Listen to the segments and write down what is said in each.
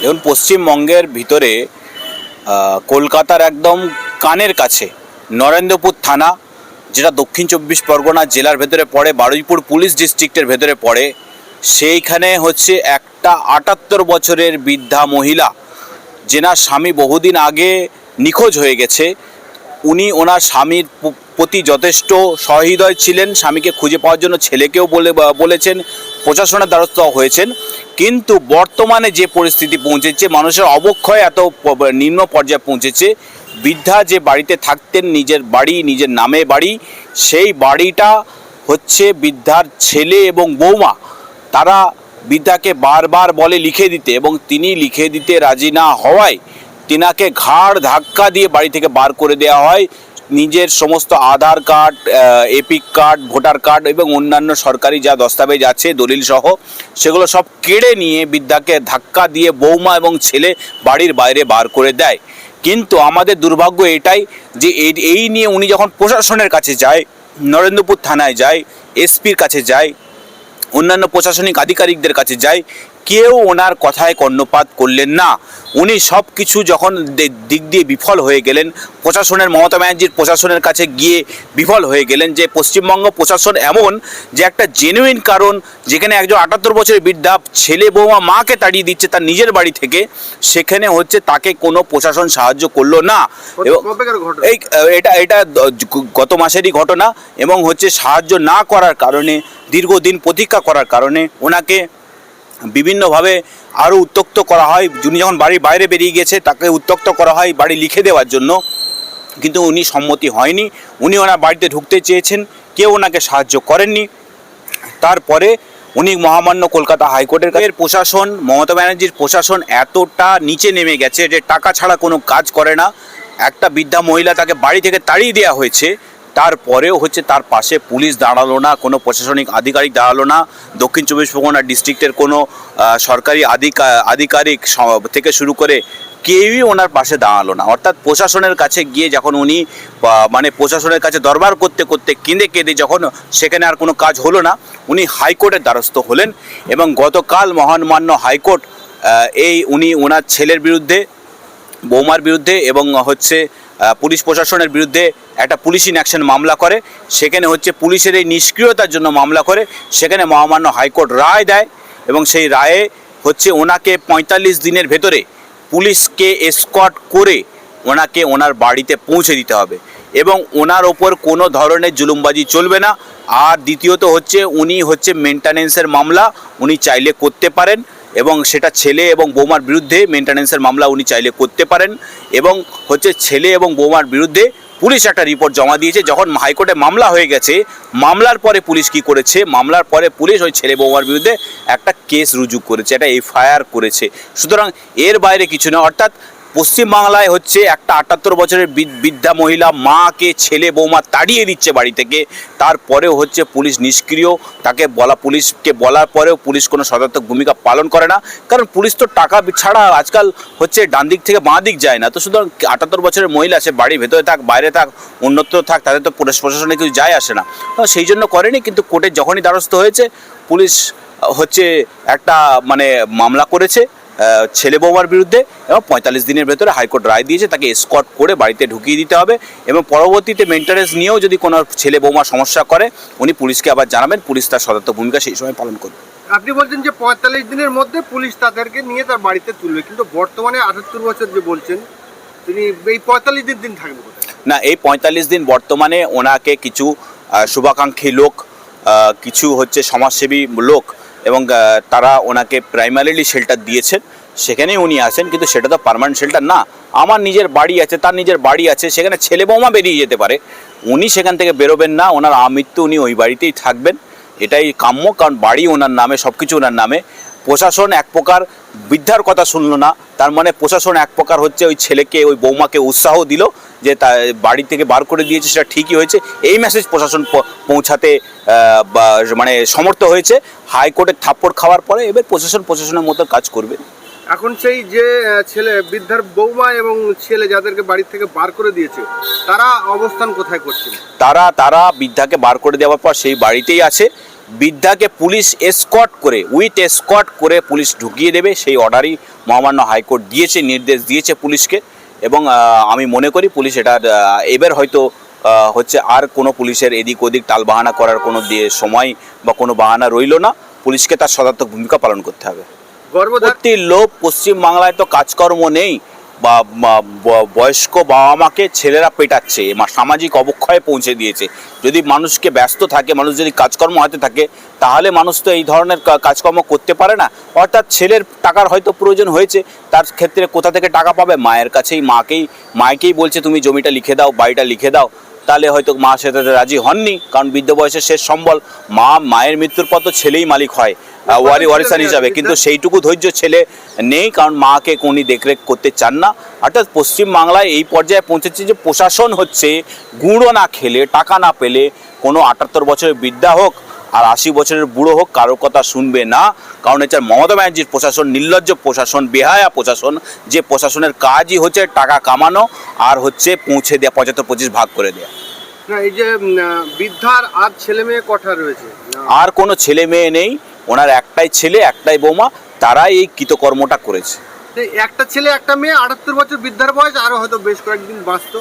দেখুন, পশ্চিমবঙ্গের ভিতরে কলকাতার একদম কানের কাছে নরেন্দ্রপুর থানা, যেটা দক্ষিণ চব্বিশ পরগনা জেলার ভেতরে পড়ে, বারুইপুর পুলিশ ডিস্ট্রিক্টের ভেতরে পড়ে, সেইখানে হচ্ছে একটা আটাত্তর বছরের বৃদ্ধা মহিলা, যেনার স্বামী বহুদিন আগে নিখোঁজ হয়ে গেছে। উনি ওনার স্বামীর প্রতি যথেষ্ট সহৃদয় ছিলেন, স্বামীকে খুঁজে পাওয়ার জন্য ছেলেকেও বলে, বলেছেন প্রশাসনের দ্বারস্থ হয়েছেন। কিন্তু বর্তমানে যে পরিস্থিতি পৌঁছেছে, মানুষের অবক্ষয় এত নিম্ন পর্যায়ে পৌঁছেছে। বৃদ্ধা যে বাড়িতে থাকতেন, নিজের বাড়ি, নিজের নামে বাড়ি, সেই বাড়িটা হচ্ছে বৃদ্ধার ছেলে এবং বৌমা। তারা বৃদ্ধাকে বারবার বলে লিখে দিতে এবং তিনি লিখে দিতে রাজি না হওয়ায় তিনাকে ঘাড় ধাক্কা দিয়ে বাড়ি থেকে বার করে দেওয়া হয়। নিজের সমস্ত Aadhaar card EPIC card, voter card এবং অন্যান্য সরকারি যা দস্তাবেজ আছে, দলিল সহ, সেগুলো সব কেড়ে নিয়ে বিদ্যাকে ধাক্কা দিয়ে বৌমা এবং ছেলে বাড়ির বাইরে বার করে দেয়। কিন্তু আমাদের দুর্ভাগ্য এটাই যে এই- নিয়ে উনি যখন প্রশাসনের কাছে যায়, নরেন্দ্রপুর থানায় যায়, এসপির কাছে যায়, অন্যান্য প্রশাসনিক আধিকারিকদের কাছে যায় কেউ ওনার কথায় কর্ণপাত করলেন না। উনি সব কিছু যখন দিক দিয়ে বিফল হয়ে গেলেন প্রশাসনের মমতা ব্যানার্জির প্রশাসনের কাছে গিয়ে বিফল হয়ে গেলেন যে পশ্চিমবঙ্গ প্রশাসন এমন যে একটা জেনুইন কারণ যেখানে একজন আটাত্তর বছরের বৃদ্ধা ছেলে বৌমা মাকে তাড়িয়ে দিচ্ছে তার নিজের বাড়ি থেকে সেখানে হচ্ছে তাকে কোনো প্রশাসন সাহায্য করল না। এবং এই এটা এটা গত মাসেরই ঘটনা এবং হচ্ছে সাহায্য না করার কারণে দীর্ঘদিন প্রতীক্ষা করার কারণে ওনাকে বিভিন্নভাবে আরও উত্তক্ত করা হয়। উনি যখন বাড়ির বাইরে বেরিয়ে গেছে তাকে উত্তক্ত করা হয় বাড়ি লিখে দেওয়ার জন্য। কিন্তু উনি সম্মতি হয়নি। উনি ওনার বাড়িতে ঢুকতে চেয়েছেন। কেউ ওনাকে সাহায্য করেননি। তারপরে উনি মহামান্য কলকাতা হাইকোর্টের কাছে প্রশাসন, মমতা ব্যানার্জির প্রশাসন এতটা নিচে নেমে গেছে যে টাকা ছাড়া কোনো কাজ করে না। একটা বৃদ্ধা মহিলা তাকে বাড়ি থেকে তাড়িয়ে দেওয়া হয়েছে। তারপরেও হচ্ছে তার পাশে পুলিশ দাঁড়াল না, কোনো প্রশাসনিক আধিকারিক দাঁড়াল না। দক্ষিণ চব্বিশ পরগনা ডিস্ট্রিক্টের কোনো সরকারি আধিকা- আধিকারিক থেকে শুরু করে কেউই ওনার পাশে দাঁড়াল না। অর্থাৎ প্রশাসনের কাছে গিয়ে যখন উনি মানে প্রশাসনের কাছে দরবার করতে করতে কেঁদে কেঁদে যখন সেখানে আর কোনো কাজ হলো না, উনি হাইকোর্টের দ্বারস্থ হলেন এবং গতকাল মহানমান্য হাইকোর্ট এই উনি ওনার ছেলের বিরুদ্ধে, বৌমার বিরুদ্ধে এবং হচ্ছে পুলিশ প্রশাসনের বিরুদ্ধে একটা পুলিশ ইন অ্যাকশন মামলা করে। সেখানে হচ্ছে পুলিশের এই নিষ্ক্রিয়তার জন্য মামলা করে। সেখানে মহামান্য হাইকোর্ট রায় দেয় এবং সেই রায়ে হচ্ছে ওনাকে পঁয়তাল্লিশ দিনের ভেতরে পুলিশকে এসকট করে ওনাকে ওনার বাড়িতে পৌঁছে দিতে হবে। এবং ওনার ওপর কোনো ধরনের জুলুমবাজি চলবে না। আর দ্বিতীয়ত হচ্ছে উনি হচ্ছে মেনটেন্যান্সের মামলা। উনি চাইলে করতে পারেন। এবং সেটা ছেলে এবং বোমার বিরুদ্ধে মেনটেন্যান্সের মামলা উনি চাইলে করতে পারেন এবং হচ্ছে ছেলে এবং বোমার বিরুদ্ধে পুলিশ একটা রিপোর্ট জমা দিয়েছে, যখন হাইকোর্টে মামলা হয়ে গেছে, মামলার পরে পুলিশ কি করেছে? মামলার পরে পুলিশ ওই ছেলে বৌমার বিরুদ্ধে একটা কেস রুজু করেছে, একটা এফআইআর করেছে। সুতরাং এর বাইরে কিছু না, অর্থাৎ পশ্চিমবাংলায় হচ্ছে একটা আটাত্তর বছরের বৃদ্ধা মহিলা মাকে ছেলে বৌমা তাড়িয়ে দিচ্ছে বাড়ি থেকে। তারপরেও হচ্ছে পুলিশ নিষ্ক্রিয়। তাকে বলা, পুলিশকে বলার পরেও পুলিশ কোনো সদর্থক ভূমিকা পালন করে না। কারণ পুলিশ তো টাকা ছাড়া আজকাল হচ্ছে ডান দিক থেকে বাঁ দিক যায় না। তো সুতরাং আটাত্তর বছরের মহিলা সে বাড়ির ভেতরে থাক, বাইরে থাক অন্যত্র থাক, তাদের তো পুলিশ প্রশাসনে কিছু যায় আসে না। সেই জন্য করেনি, কিন্তু কোর্টে যখনই দ্বারস্থ হয়েছে, পুলিশ হচ্ছে একটা মানে মামলা করেছে। ছেলে বৌমার বিরুদ্ধে এবং পঁয়তাল্লিশ দিনের ভেতরে হাইকোর্ট রায় দিয়েছে তাকে স্কট করে বাড়িতে ঢুকিয়ে দিতে হবে এবং পরবর্তীতে মেনটেন্যান্স নিয়েও যদি কোনো ছেলে বৌমা সমস্যা করে উনি পুলিশকে আবার জানাবেন পুলিশ তার সদর্থ ভূমিকা সেই সময় পালন করবে। আপনি বলছেন যে পঁয়তাল্লিশ দিনের মধ্যে পুলিশ তাদেরকে নিয়ে তার বাড়িতে তুলবে কিন্তু বর্তমানে আটাত্তর বছর যে বলছেন তিনি এই পঁয়তাল্লিশ দিন দিন থাকবে না এই পঁয়তাল্লিশ দিন বর্তমানে ওনাকে কিছু শুভাকাঙ্ক্ষী লোক কিছু হচ্ছে সমাজসেবী লোক এবং তারা ওনাকে প্রাইমারিলি শেল্টার দিয়েছেন। সেখানেই উনি আছেন, কিন্তু সেটা তো পার্মানেন্ট শেল্টার না। আমার নিজের বাড়ি আছে, তার নিজের বাড়ি আছে, সেখানে ছেলে বৌমা বেরিয়ে যেতে পারে। উনি সেখান থেকে বেরোবেন না, ওনার আমৃত্যু উনি ওই বাড়িতেই থাকবেন। এটাই কাম্য, কারণ বাড়ি ওনার নামে সব কিছু ওনার নামে। প্রশাসন এক প্রকার, বৃদ্ধার কথা শুনলো না, তার মানে প্রশাসন এক প্রকার হচ্ছে ওই ছেলেকে, ওই বৌমাকে উৎসাহ দিল যে তা বাড়ি থেকে বার করে দিয়েছে সেটা ঠিকই হয়েছে। এই মেসেজ প্রশাসন পৌঁছাতে মানে সমর্থ হয়েছে। হাইকোর্টের থাপ্পড় খাওয়ার পরে এবার প্রশাসন প্রশাসনের মতো কাজ করবে। এখন সেই যে ছেলে বৃদ্ধার বৌমা এবং ছেলে যাদেরকে বাড়ি থেকে বার করে দিয়েছে তারা অবস্থান কোথায় করছে তারা তারা বৃদ্ধাকে বার করে দেওয়ার পর সেই বাড়িতেই আছে। বৃদ্ধাকে পুলিশ এসকট করে উইথ এসকট করে পুলিশ ঢুকিয়ে দেবে। সেই অর্ডারই মহামান্য হাইকোর্ট দিয়েছে নির্দেশ দিয়েছে পুলিশকে। এবং আমি মনে করি পুলিশ এটার এবার হয়তো হচ্ছে আর কোনো পুলিশের এদিক ওদিক টালবাহানা করার কোনো দিয়ে সময় বা কোনো বাহানা রইল না। পুলিশকে তার সদার্থক ভূমিকা পালন করতে হবে। গর্ভবতী লোভ লোক পশ্চিম বাংলায় তো কাজকর্ম নেই। বয়স্ক বাবা মাকে ছেলেরা পেটাচ্ছে সামাজিক অবক্ষয়ে পৌঁছে দিয়েছে। যদি মানুষকে ব্যস্ত থাকে, মানুষ যদি কাজকর্ম হাতে থাকে, তাহলে মানুষ তো এই ধরনের কাজকর্ম করতে পারে না। অর্থাৎ ছেলের টাকার হয়তো প্রয়োজন হয়েছে, তার ক্ষেত্রে কোথা থেকে টাকা পাবে? মায়ের কাছেই, মাকেই মাকেই বলছে, তুমি জমিটা লিখে দাও, বাড়িটা লিখে দাও। তাহলে হয়তো মা সেটাতে রাজি হননি, কারণ বৃদ্ধ বয়সের শেষ সম্বল, মা, মায়ের মৃত্যুর পর তো ছেলেই মালিক হয়। ওয়ারি ওয়ারিসান হিসাবে। কিন্তু সেইটুকু ধৈর্য ছেলে নেই কারণ মাকে কোনি দেখরেখ করতে চান না। অর্থাৎ পশ্চিমবাংলায় এই পর্যায়ে পৌঁছেছে যে প্রশাসন হচ্ছে গুঁড়ো না খেলে টাকা না পেলে কোনো আটাত্তর বছরের বৃদ্ধা হোক আর আশি বছরের বুড়ো হোক কারোর কথা শুনবে না। কারণ হচ্ছে মমতা ব্যানার্জির প্রশাসন নির্লজ্জ প্রশাসন বেহায়া প্রশাসন যে প্রশাসনের কাজই হচ্ছে টাকা কামানো আর হচ্ছে পৌঁছে দেওয়া পঁচাত্তর পঁচিশ ভাগ করে দেওয়া না এই যে বৃদ্ধার আর ছেলে মেয়ে কঠা রয়েছে? আর কোনো ছেলে মেয়ে নেই। ওনার একটাই ছেলে একটাই বৌমা তারাই এই কৃতকর্মটা করেছে। একটা ছেলে একটা মেয়ে আটাত্তর বছর বৃদ্ধার বয়স আরও হয়তো বেশ কয়েকদিন বাঁচত।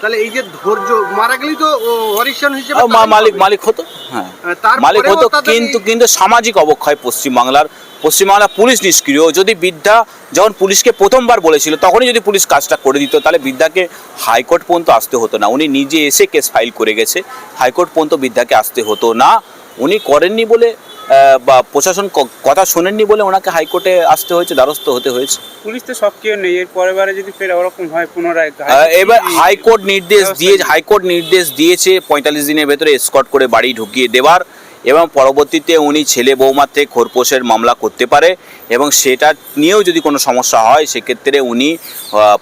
তাহলে এই যে ধৈর্য মারা গেলেই তো হরিশন হিসেবে মালিক মালিক হতো হ্যাঁ। মালিক হতো কিন্তু কিন্তু সামাজিক অবক্ষয় পশ্চিমবাংলার পশ্চিমবাংলার পুলিশ নিষ্ক্রিয়। যদি বৃদ্ধা যখন পুলিশকে প্রথমবার বলেছিল তখনই যদি পুলিশ কাজটা করে দিত তাহলে বৃদ্ধাকে হাইকোর্ট পর্যন্ত আসতে হতো না। উনি নিজে এসে কেস ফাইল করে গেছে হাইকোর্ট পর্যন্ত বৃদ্ধাকে আসতে হতো না। উনি করেননি বলে বা প্রশাসন কথা শোনেননি বলে ওনাকে হাইকোর্টে আসতে হয়েছে দ্বারস্থ হতে হয়েছে। পুলিশ তো সক্রিয় নেই এর পরের বারে যদি ফের ওরকম হয় পুনরায় এবার হাইকোর্ট নির্দেশ দিয়ে হাইকোর্ট নির্দেশ দিয়েছে পঁয়তাল্লিশ দিনের ভেতরে স্কট করে বাড়ি ঢুকিয়ে দেওয়ার এবং পরবর্তীতে উনি ছেলে বৌমার থেকে খোরপোশের মামলা করতে পারে এবং সেটা নিয়েও যদি কোনো সমস্যা হয় সেক্ষেত্রে উনি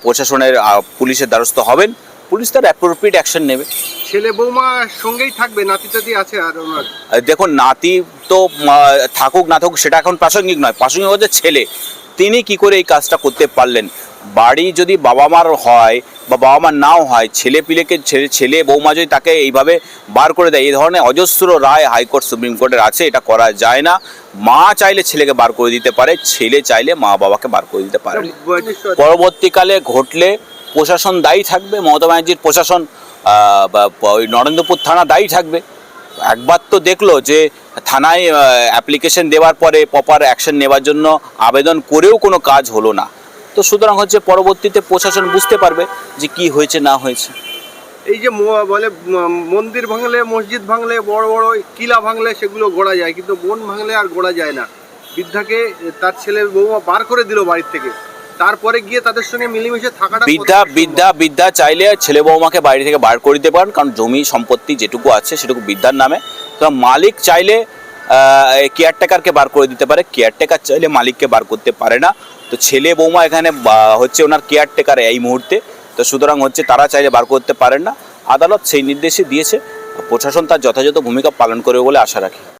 প্রশাসনের পুলিশের দ্বারস্থ হবেন। পুলিশ তার অ্যাপ্রোপ্রিয়েট অ্যাকশন নেবে। ছেলে বৌমা সঙ্গেই থাকবে নাতি টাতি আছে আর ওনার। দেখুন নাতি তো থাকুক না থাকুক সেটা এখন প্রাসঙ্গিক নয়। প্রাসঙ্গিক হচ্ছে ছেলে। তিনি কি করে এই কাজটা করতে পারলেন? বাড়ি যদি বাবা মার হয় বা বাবা মার নাও হয় ছেলে পিলেকে ছেলে ছেলে বৌমা যদি তাকে এইভাবে বার করে দেয় এই ধরনের অজস্র রায় হাইকোর্ট সুপ্রিম কোর্টের আছে এটা করা যায় না। মা চাইলে ছেলেকে বার করে দিতে পারে ছেলে চাইলে মা বাবাকে বার করে দিতে পারে। পরবর্তীকালে ঘটলে প্রশাসন দায়ী থাকবে, মমতা ব্যানার্জির প্রশাসন ওই নরেন্দ্রপুর থানা দায়ী থাকবে। একবার তো দেখল যে থানায় অ্যাপ্লিকেশন দেওয়ার পরে প্রপার অ্যাকশন নেওয়ার জন্য আবেদন করেও কোনো কাজ হলো না। তো সুতরাং হচ্ছে পরবর্তীতে প্রশাসন বুঝতে পারবে যে কি হয়েছে, না হয়েছে। এই যে বলে মন্দির ভাঙলে, মসজিদ ভাঙলে, বড় বড় কিলা ভাঙলে সেগুলো গোড়া যায়, কিন্তু বন ভাঙলে আর গোড়া যায় না। বৃদ্ধাকে, তার ছেলে বৌমা বার করে দিল বাড়ির থেকে। তারপরে গিয়ে তাদের সঙ্গে মিলেমিশে থাকাটা বিদ্যা বিদ্যা বিদ্যা চাইলে ছেলে বৌমাকে বাড়ি থেকে বার করে দিতে পারেন কারণ জমি সম্পত্তি যেটুকু আছে সেটুকু বিদ্যার নামে। তো মালিক চাইলে কেয়ারটেকারকে বার করে দিতে পারে কেয়ারটেকার চাইলে মালিককে বার করতে পারে না। তো ছেলে বৌমা এখানে হচ্ছে ওনার কেয়ারটেকার এই মুহূর্তে। তো সুতরাং হচ্ছে তারা চাইলে বার করতে পারেন না। আদালত সেই নির্দেশে দিয়েছে। প্রশাসন তার যথাযথ ভূমিকা পালন করবে বলে আশা রাখি।